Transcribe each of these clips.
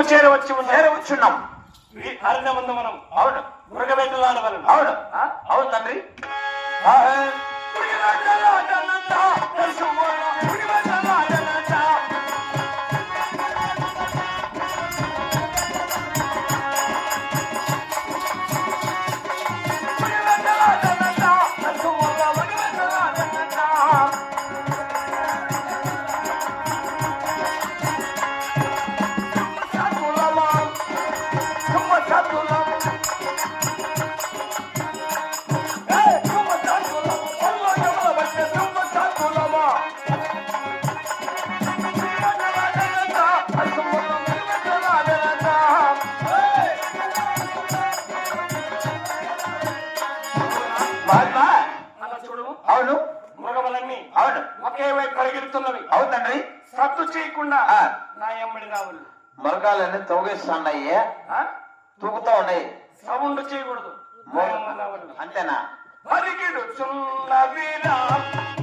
మనము చేరవచ్చి చేరవచ్చున్నాం. అరణ్యమందు మనం అవును. మృగవేటలాడవలను. అవును. ఆ? అవును తండ్రి. అలా చూడు. అవును. మృగములన్నీ అవును. ఒకే వైపు పరిగెడుతున్నవి అవును తండ్రి. సత్తు చేయకుండా. నా ఎమ్మడి రావులు మొలకాలన్నీ తొలగిస్తున్నాయి ఆ? తూగుతూ ఉన్నాయి. సౌండ్ చేయకూడదు. అంతేనా? పరిగెడుచున్నవిరా దేవి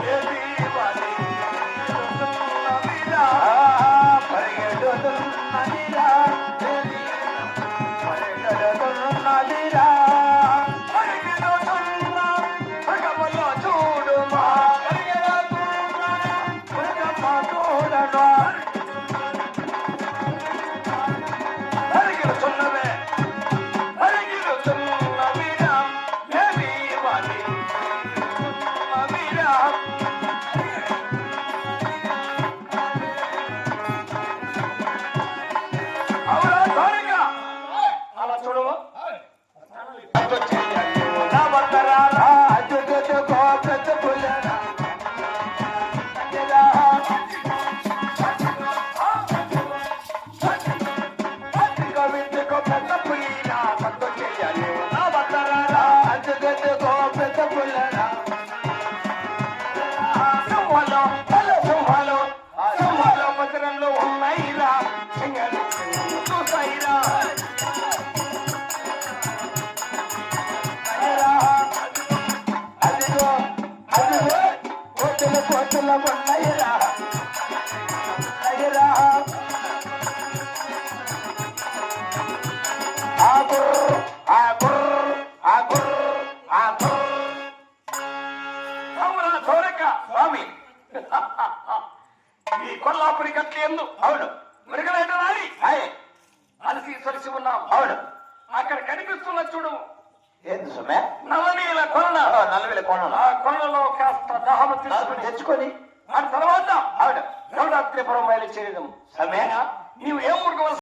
స్వామి ఈ కొల్లాపురి గట్ల ఎందు. అవును. మృగలేట అక్కడ కనిపిస్తున్న చూడు. ఏంది సుమే? నవనీల కొరణ నలభై కోణంలో ఆ కొరలో కాస్త దహము తీసుకుని తెచ్చుకొని? ఆ తర్వాత అవును గౌడాత్రిపురం బయలు చేరడం సమేనా నీవు ఏం ఊరుకోవాలి